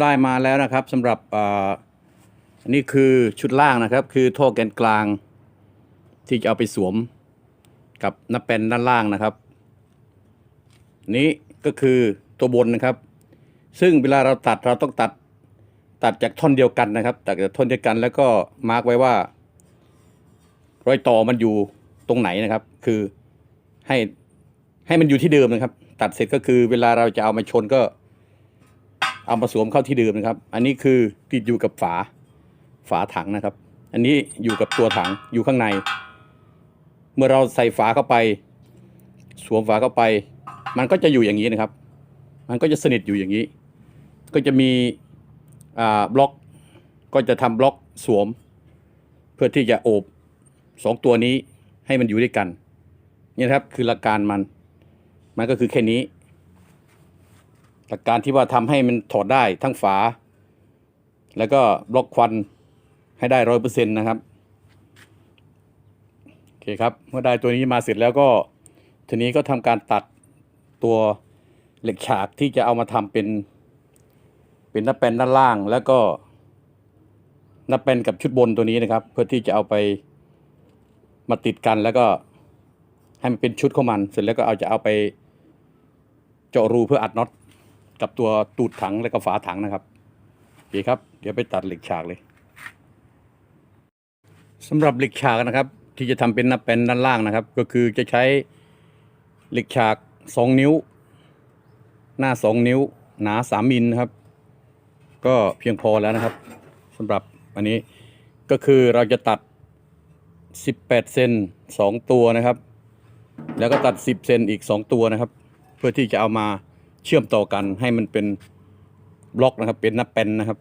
ได้มาแล้วนะครับสำหรับอ่าอันนี้คือชุดล่างนะครับ คือท่อแกนกลาง ที่จะเอาไปสวมกับหน้าแป้นด้านล่างนะครับ นี้ก็คือตัวบนนะครับ ซึ่งเวลาเราตัดเราต้องตัดตัดจากท่อนเดียวกันนะครับตัดจากท่อนเดียวกันแล้วก็มาร์กไว้ว่า รอยต่อมันอยู่ตรงไหนนะครับ คือให้ให้มันอยู่ที่เดิมนะครับ ตัดเสร็จก็คือเวลาเราจะเอามาชนก็ เอามาสวมเข้าที่เดิมนะครับ อันนี้คือติดอยู่กับฝาฝาถังนะครับ อันนี้อยู่กับตัวถังอยู่ข้างใน เมื่อเราใส่ฝาเข้าไป สวมฝาเข้าไป มันก็จะอยู่อย่างนี้นะครับ มันก็จะสนิทอยู่อย่างนี้ ก็จะมีอ่าบล็อกก็จะทำบล็อกสวม เพื่อที่จะโอบสองตัวนี้ให้มันอยู่ด้วยกันนี่ครับคือหลักการมัน มันก็คือแค่นี้ หลักการที่ว่าทำให้มันถอดได้ทั้งฝา แล้วก็บล็อกควันให้ได้ร้อยเปอร์เซ็นต์นะครับโอเคครับเมื่อได้ตัวนี้มาเสร็จแล้วก็ทีนี้ก็ทำการตัดตัวเหล็กฉากที่จะเอามาทำเป็น เป็นหน้าแป้นด้านล่างแล้วก็หน้าแป้นกับชุดบนตัวนี้นะครับ เพื่อที่จะเอาไปมาติดกันแล้วก็ให้มันเป็นชุดของมัน เสร็จแล้วก็เอาจะเอาไปเจาะรูเพื่ออัดน็อต กับตัวตูดถังแล้วก็ฝาถังนะครับโอเคครับ เดี๋ยวไปตัดเหล็กฉากเลยสำหรับเหล็กฉากนะครับ ที่จะทำเป็นหน้าแป้นด้านล่างนะครับ ก็คือจะใช้เหล็กฉากสองนิ้ว หน้าสองนิ้ว หนาสามมิลนะครับ ก็เพียงพอแล้วนะครับสำหรับอันนี้ก็คือเราจะตัด 18 เซนสองตัวนะครับ แล้วก็ตัด 10 เซนอีก 2 ตัวนะครับ เพื่อที่จะเอามา เชื่อมต่อกันให้มันเป็นบล็อกนะครับ เป็นหน้าแป้นนะครับ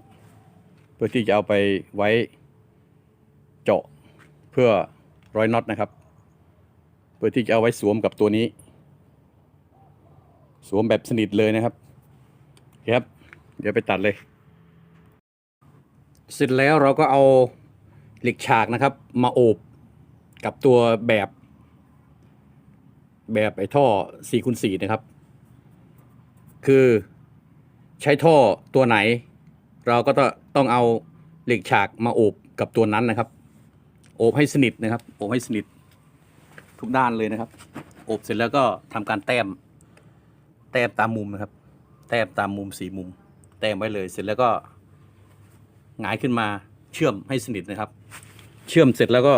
เพื่อที่จะเอาไปไว้เจาะเพื่อร้อยน็อตนะครับ เพื่อที่จะเอาไว้สวมกับตัวนี้ สวมแบบสนิทเลยนะครับเคครับ เดี๋ยวไปตัดเลย เสร็จแล้วเราก็เอาเหล็กฉากนะครับ มาโอบกับตัวแบบ แบบไอ้ท่อ4คูณ4นะครับ คือใช้ท่อตัวไหน เราก็ต้องเอาเหล็กฉากมาโอบกับตัวนั้นนะครับ โอบให้สนิทนะครับ โอบให้สนิททุกด้านเลยนะครับ โอบเสร็จแล้วก็ทำการแต้ม แต้มตามมุมนะครับ แต้มตามมุมสี่มุม แต้มไว้เลยเสร็จแล้วก็หงายขึ้นมาเชื่อมให้สนิทนะครับ เชื่อมเสร็จแล้วก็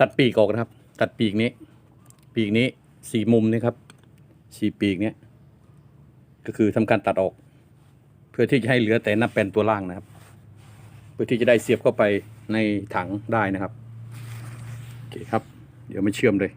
ตัดปีกออกนะครับ ตัดปีกนี้ ปีกนี้สี่มุมนี่ครับสี่ปีกเนี้ย ก็คือทำการตัดออก เพื่อที่จะให้เหลือแต่น้ำเป็นตัวล่างนะครับ เพื่อที่จะได้เสียบเข้าไปในถังได้นะครับโอเคครับ เดี๋ยวมาเชื่อมเลย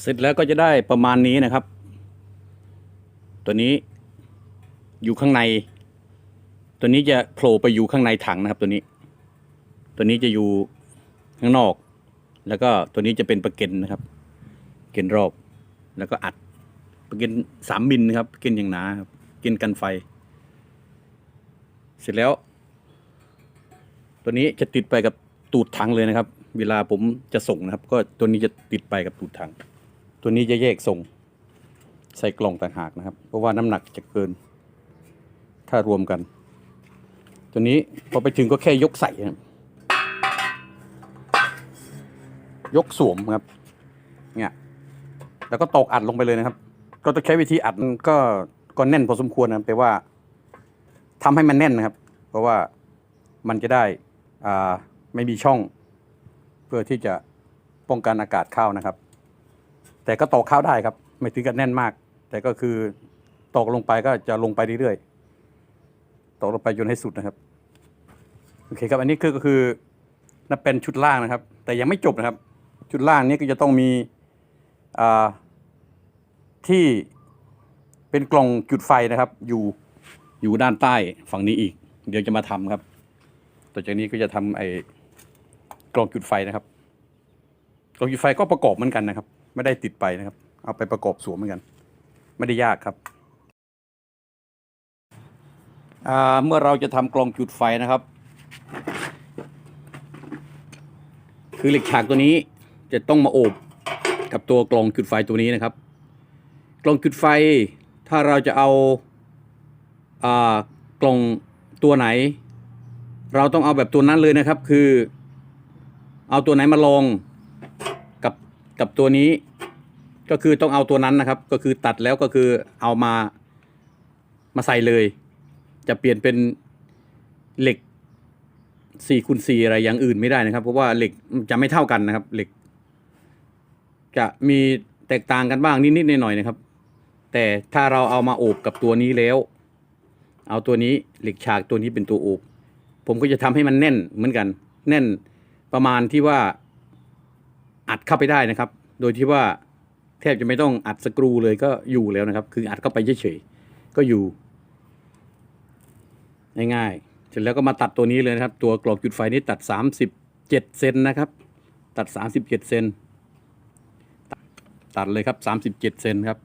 เสร็จแล้วก็จะได้ประมาณนี้นะครับ ตัวนี้อยู่ข้างใน ตัวนี้จะโผล่ไปอยู่ข้างในถังนะครับ ตัวนี้ ตัวนี้จะอยู่ข้างนอก แล้วก็ตัวนี้จะเป็นประเก็นนะครับ เก็นรอบ แล้วก็อัดประเก็นสามมิลนะครับเก็นอย่างหนาครับเก็นกันไฟ เสร็จแล้ว ตัวนี้จะติดไปกับตูดถังเลยนะครับ เวลาผมจะส่งนะครับ ก็ตัวนี้จะติดไปกับตูดถัง ตัวนี้จะแยกส่ง ใส่กล่องต่างหากนะครับ เพราะว่าน้ำหนักจะเกิน ถ้ารวมกัน ตัวนี้พอไปถึงก็แค่ยกใส่นะครับยกสวมครับ เนี่ย แล้วก็ตอกอัดลงไปเลยนะครับ ก็ต้องใช้วิธีอัดก็ก็แน่นพอสมควรนะแต่ว่าทำให้มันแน่นนะครับ เพราะว่ามันจะได้อ่าไม่มีช่อง เพื่อที่จะป้องกันอากาศเข้านะครับ แต่ก็ตอกข้าวได้ครับ ไม่ถึงกับแน่นมาก แต่ก็คือตอกลงไปก็จะลงไปเรื่อยๆตอกลงไปจนให้สุดนะครับโอเคครับอันนี้คือก็คือนับเป็นชุดล่างนะครับ แต่ยังไม่จบนะครับ ชุดล่างนี้ก็จะต้องมีที่เป็นกล่องจุดไฟนะครับ อยู่อยู่ด้านใต้ฝั่งนี้อีก เดี๋ยวจะมาทำครับ ต่อจากนี้ก็จะทำไอ้กล่องจุดไฟนะครับกล่องจุดไฟก็ประกอบเหมือนกันนะครับ ไม่ได้ติดไปนะครับ เอาไปประกอบสวมเหมือนกัน ไม่ได้ยากครับเมื่อเราจะทำกลองจุดไฟนะครับ คือเหล็กฉากตัวนี้จะต้องมาโอบกับตัวกลองจุดไฟตัวนี้นะครับ กลองจุดไฟถ้าเราจะเอาอากล่องตัวไหน เราต้องเอาแบบตัวนั้นเลยนะครับ คือ เอาตัวไหนมาลองกับกับตัวนี้ ก็คือต้องเอาตัวนั้นนะครับ ก็คือตัดแล้วก็คือเอามามาใส่เลย จะเปลี่ยนเป็นเหล็กสี่คูณสี่อะไรอย่างอื่นไม่ได้นะครับ เพราะว่าเหล็กจะไม่เท่ากันนะครับ เหล็ก จะมีแตกต่างกันบ้างนิดๆหน่อยๆนะครับ แต่ถ้าเราเอามาโอบกับตัวนี้แล้ว เอาตัวนี้เหล็กฉากตัวนี้เป็นตัวโอบผมก็จะทำให้มันแน่นเหมือนกัน แน่นประมาณที่ว่าอัดเข้าไปได้นะครับ โดยที่ว่า แทบจะไม่ต้องอัดสกรูเลยก็อยู่แล้วนะครับ คืออัดเข้าไปเฉยๆก็อยู่ ง่ายๆเสร็จแล้วก็มาตัดตัวนี้เลยนะครับ ตัวกรอบจุดไฟนี้ตัด 37เซนนะครับ ตัด 37เซนตัดเลยครับ 37เซนครับ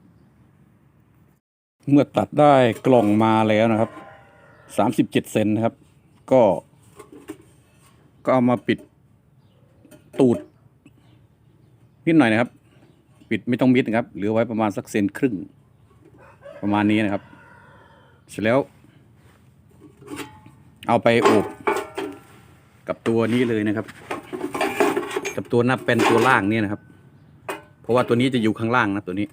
เมื่อตัดได้กล่องมาแล้วนะครับ 37เซนนะครับ ก็ ก็เอามาปิดตูดนิดหน่อยนะครับ ปิดไม่ต้องมิดนะครับเหลือไว้ประมาณสักเซนครึ่ง ประมาณนี้นะครับ เสร็จแล้ว เอาไปอบกับตัวนี้เลยนะครับ กับตัวหน้าเป็นตัวล่างเนี่ยนะครับ เพราะว่าตัวนี้จะอยู่ข้างล่างนะตัวนี้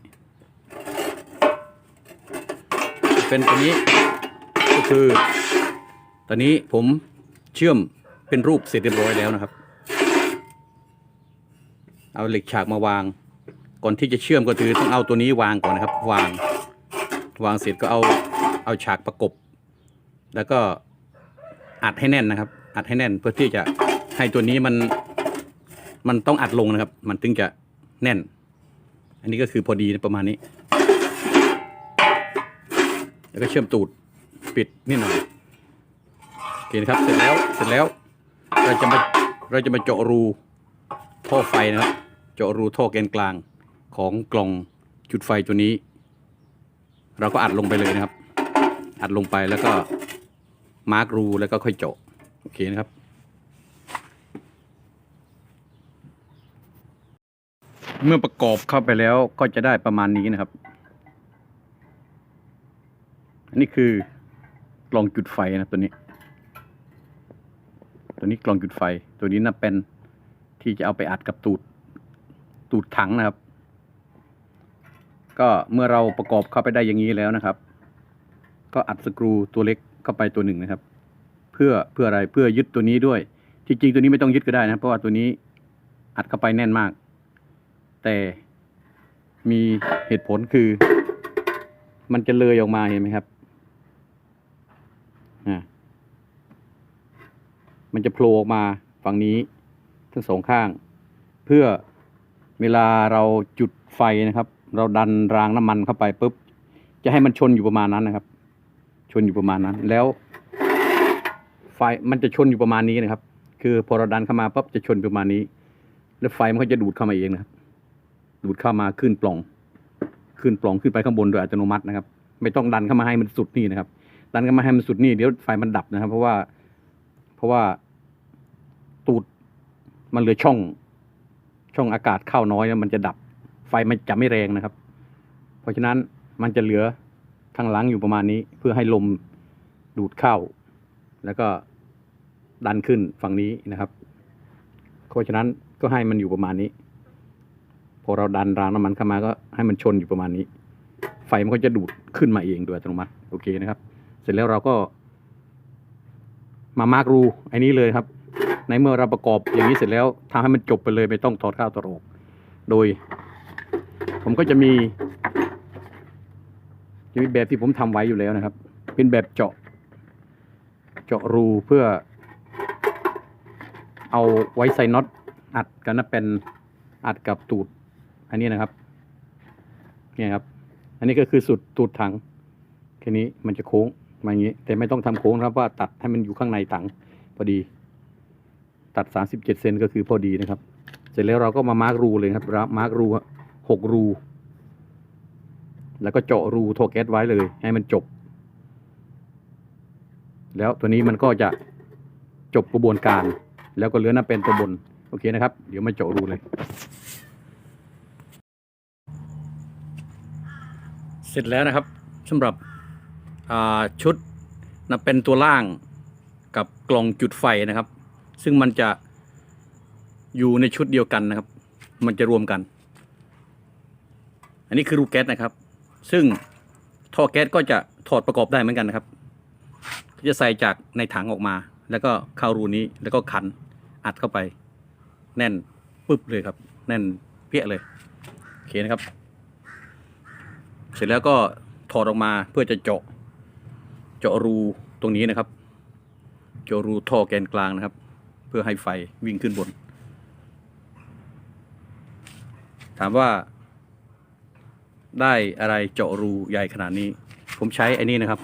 เป็นตัวนี้ก็คือ ตอนนี้ผมเชื่อมเป็นรูปเสร็จเรียบร้อยแล้วนะครับ เอาเหล็กฉากมาวาง ก่อนที่จะเชื่อมก็คือต้องเอาตัวนี้วางก่อนนะครับ วาง วางเสร็จก็เอาเอาฉากประกบ แล้วก็อัดให้แน่นนะครับ อัดให้แน่นเพื่อที่จะให้ตัวนี้มันมันต้องอัดลงนะครับ มันถึงจะแน่น อันนี้ก็คือพอดีนะประมาณนี้ แล้วก็เชื่อมตูดปิดนิดหน่อยโอเคนะครับเสร็จแล้วเสร็จแล้วเราจะมาเราจะมาเจาะรูท่อไฟนะครับ เจาะรูท่อแกนกลาง ของกล่องจุดไฟตัวนี้ เราก็อัดลงไปเลยนะครับ อัดลงไปแล้วก็มาร์กรูแล้วก็ค่อยเจาะโอเคนะครับ เมื่อประกอบเข้าไปแล้วก็จะได้ประมาณนี้นะครับ อันนี้คือกล่องจุดไฟนะตัวนี้ ตัวนี้กล่องจุดไฟ ตัวนี้น่าเป็นที่จะเอาไปอัดกับตูด ตูดถังนะครับ ก็เมื่อเราประกอบเข้าไปได้อย่างนี้แล้วนะครับ ก็อัดสกรูตัวเล็กเข้าไปตัวหนึ่งนะครับ เพื่อเพื่ออะไรเพื่อยึดตัวนี้ด้วย ที่จริงตัวนี้ไม่ต้องยึดก็ได้นะเพราะว่าตัวนี้อัดเข้าไปแน่นมาก แต่มีเหตุผลคือ มันจะเลยออกมาเห็นไหมครับอ่ามันจะโผล่ออกมาฝั่งนี้ทั้งสองข้าง เพื่อเวลาเราจุดไฟนะครับ เราดันรางน้ำมันเข้าไปปุ๊บ จะให้มันชนอยู่ประมาณนั้นนะครับ ชนอยู่ประมาณนั้น แล้วไฟมันจะชนอยู่ประมาณนี้นะครับ คือพอเราดันเข้ามาปุ๊บจะชนประมาณนี้ แล้วไฟมันก็จะดูดเข้ามาเองนะครับ ดูดเข้ามาขึ้นปล่อง ขึ้นปล่องขึ้นไปข้างบนโดยอัตโนมัตินะครับ ไม่ต้องดันเข้ามาให้มันสุดนี่นะครับ ดันเข้ามาให้มันสุดนี่เดี๋ยวไฟมันดับนะครับ เพราะว่า เพราะว่าตูดมันเหลือช่องช่องอากาศเข้าน้อยมันจะดับ ไฟมันจะไม่แรงนะครับ เพราะฉะนั้นมันจะเหลือข้างหลังอยู่ประมาณนี้ เพื่อให้ลมดูดเข้า แล้วก็ดันขึ้นฝั่งนี้นะครับ เพราะฉะนั้นก็ให้มันอยู่ประมาณนี้ พอเราดันรางน้ำมันเข้ามาก็ให้มันชนอยู่ประมาณนี้ ไฟมันก็จะดูดขึ้นมาเองโดยอัตโนมัติโอเคนะครับ เสร็จแล้วเราก็มามาร์กรูไอ้นี้เลยครับ ในเมื่อเราประกอบอย่างนี้เสร็จแล้วทำให้มันจบไปเลยไม่ต้องถอดข้าวตอกออกโดย ผมก็จะมี จะมีแบบที่ผมทำไว้อยู่แล้วนะครับ เป็นแบบเจาะ เจาะรูเพื่อ เอาไว้ใส่น็อตอัดกันนะเป็นอัดกับตูด อันนี้นะครับเนี่ยครับ อันนี้ก็คือสุดตูดถังแค่นี้มันจะโค้งมาอย่างนี้ แต่ไม่ต้องทำโค้งครับว่าตัดให้มันอยู่ข้างในถังพอดี ตัด 37เซนก็คือพอดีนะครับ เสร็จแล้วเราก็มามาร์กรูเลยครับมาร์กรู หกรู แล้วก็เจาะรูโทรแก๊สไว้เลย ให้มันจบ แล้วตัวนี้มันก็จะจบกระบวนการ แล้วก็เหลือน้าเป็นตัวบน โอเคนะครับ เดี๋ยวมาเจาะรูเลย เสร็จแล้วนะครับสำหรับชุดนะเป็นตัวล่างกับกล่องจุดไฟนะครับ ซึ่งมันจะอยู่ในชุดเดียวกันนะครับ มันจะรวมกัน อันนี้คือรูแก๊สนะครับ ซึ่งท่อแก๊สก็จะถอดประกอบได้เหมือนกันนะครับ จะใส่จากในถังออกมา แล้วก็เข้ารูนี้แล้วก็ขันอัดเข้าไป แน่นปึ๊บเลยครับ แน่นเปี้ยเลยโอเคนะครับ เสร็จแล้วก็ถอดออกมาเพื่อจะเจาะ เจาะรูตรงนี้นะครับ เจาะรูท่อแกนกลางนะครับ เพื่อให้ไฟวิ่งขึ้นบน ถามว่า ได้อะไรเจาะรูใหญ่ขนาดนี้ ผมใช้อ้นี่นะครับ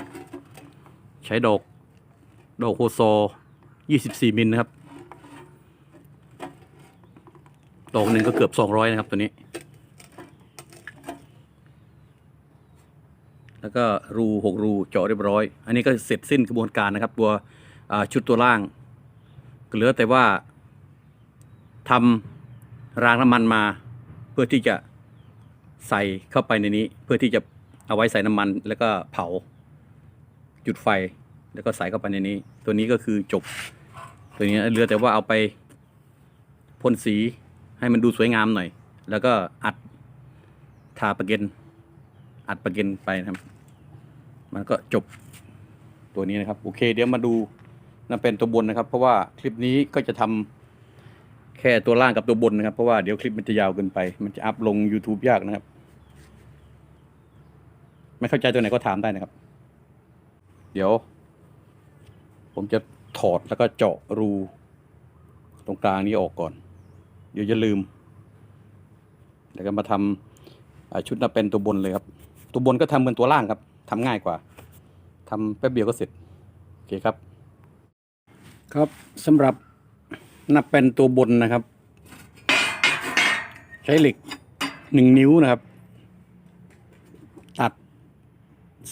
ใช้ดอกดอกโฮโซ 24 มิลนะครับดอกหนึ่งก็เกือบ 200 นะครับตัวนี้ แล้วก็รูหกรูเจาะเรียบร้อย อันนี้ก็เสร็จสิ้นกระบวนการนะครับ ตัวชุดตัวล่างเหลือแต่ว่าทำรางน้ำมันมาเพื่อที่จะ ใส่เข้าไปในนี้เพื่อที่จะเอาไว้ใส่น้ำมัน แล้วก็เผา จุดไฟแล้วก็ใส่เข้าไปในนี้ ตัวนี้ก็คือจบ ตัวนี้เหลือแต่ว่าเอาไปพ่นสีให้มันดูสวยงามหน่อย แล้วก็อัดทาปะเกนอัดปะเกนไปนะครับ มันก็จบตัวนี้นะครับ โอเค เดี๋ยวมาดูนั่นเป็นตัวบนนะครับ เพราะว่าคลิปนี้ก็จะทำ แค่ตัวล่างกับตัวบนนะครับ เพราะว่าเดี๋ยวคลิปมันจะยาวเกินไป มันจะอัพลง YouTube ยากนะครับ ไม่เข้าใจตัวไหนก็ถามได้นะครับ เดี๋ยว ผมจะถอดแล้วก็เจาะรู ตรงกลางนี้ออกก่อน เดี๋ยวจะลืม แล้วก็มาทำชุดนับเป็นตัวบนเลยครับ ตัวบนก็ทำเหมือนตัวล่างครับทำง่ายกว่าทำแป๊บเดียวก็เสร็จ โอเคครับ ครับสำหรับ นับเป็นตัวบนนะครับ ใช้เหล็กหนึ่งนิ้วนะครับ ตัด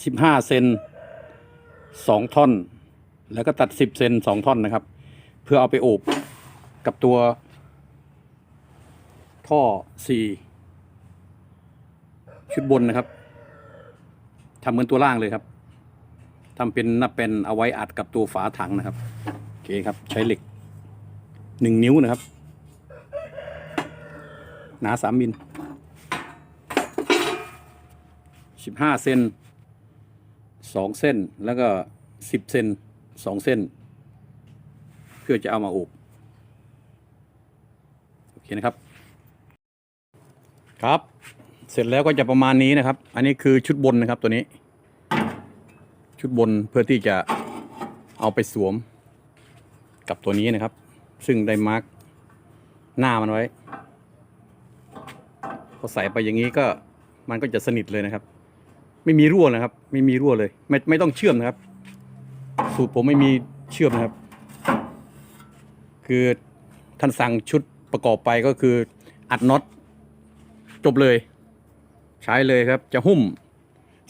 สิบห้าเซนสองท่อน แล้วก็ตัดสิบเซนสองท่อนนะครับ เพื่อเอาไปโอบกับตัว ท่อสี่ชุดบนนะครับทำเหมือนตัวล่างเลยครับทำเป็นนับเป็นเอาไว้อัดกับตัวฝาถังนะครับโอเคครับ ใช้เหล็ก หนึ่งนิ้วนะครับ หนาสามมิลสิบห้าเซนสองเส้นแล้วก็สิบเซนสองเส้น เพื่อจะเอามาอบโอเคนะครับ ครับ เสร็จแล้วก็จะประมาณนี้นะครับ อันนี้คือชุดบนนะครับตัวนี้ ชุดบนเพื่อที่จะเอาไปสวมกับตัวนี้นะครับ ซึ่งได้มาร์กหน้ามันไว้พอใส่ไปอย่างนี้ก็มันก็จะสนิทเลยนะครับ ไม่มีรั่วนะครับ ไม่มีรั่วเลย ไม่ไม่ต้องเชื่อมนะครับ สูตรผมไม่มีเชื่อมนะครับ คือท่านสั่งชุดประกอบไปก็คืออัดน็อตจบเลย ใช้เลยครับ จะหุ้ม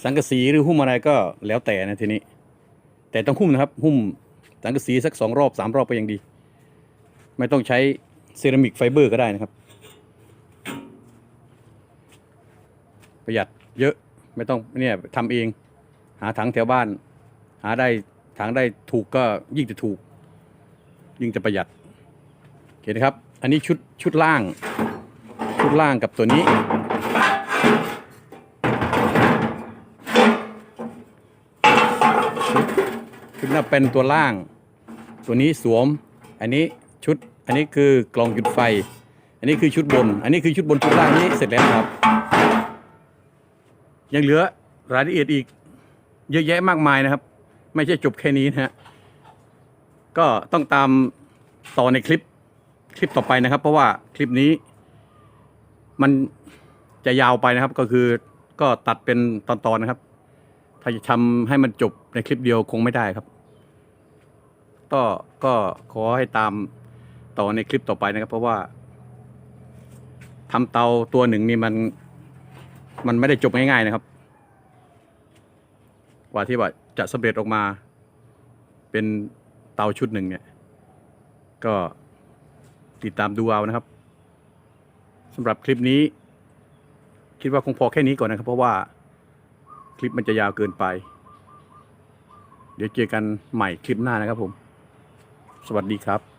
สังกะสีหรือหุ้มอะไรก็แล้วแต่นะทีนี้ แต่ต้องหุ้มนะครับ หุ้มสังกะสีสักสองรอบสามรอบก็ยังดี ไม่ต้องใช้เซรามิกไฟเบอร์ก็ได้นะครับ ประหยัดเยอะไม่ต้องเนี่ยทำเอง หาถังแถวบ้าน หาได้ถังได้ถูกก็ยิ่งจะถูก ยิ่งจะประหยัดโอเคนะครับ อันนี้ชุดชุดล่าง ชุดล่างกับตัวนี้ ชุดน่าเป็นตัวล่าง ตัวนี้สวม อันนี้ ชุด อันนี้คือกล่องจุดไฟ อันนี้คือชุดบน อันนี้คือชุดบนชุดล่างนี้เสร็จแล้วครับ ยังเหลือรายละเอียดอีก เยอะแยะมากมายนะครับ ไม่ใช่จบแค่นี้นะฮะก็ต้องตามต่อในคลิปคลิปต่อไปนะครับ เพราะว่าคลิปนี้ มันจะยาวไปนะครับ ก็คือก็ตัดเป็นตอนๆนะครับ ถ้าจะทำให้มันจบในคลิปเดียวคงไม่ได้ครับ ก็ก็ขอให้ตาม ต่อในคลิปต่อไปนะครับ เพราะว่าทำเตาตัวหนึ่งนี่มัน มันไม่ได้จบง่ายๆนะครับ กว่าที่ว่าจะสำเร็จออกมา เป็นเตาชุดหนึ่งเนี่ย ก็ติดตามดูเอานะครับสำหรับคลิปนี้ คิดว่าคงพอแค่นี้ก่อนนะครับ เพราะว่าคลิปมันจะยาวเกินไป เดี๋ยวเจอกันใหม่คลิปหน้านะครับผม สวัสดีครับ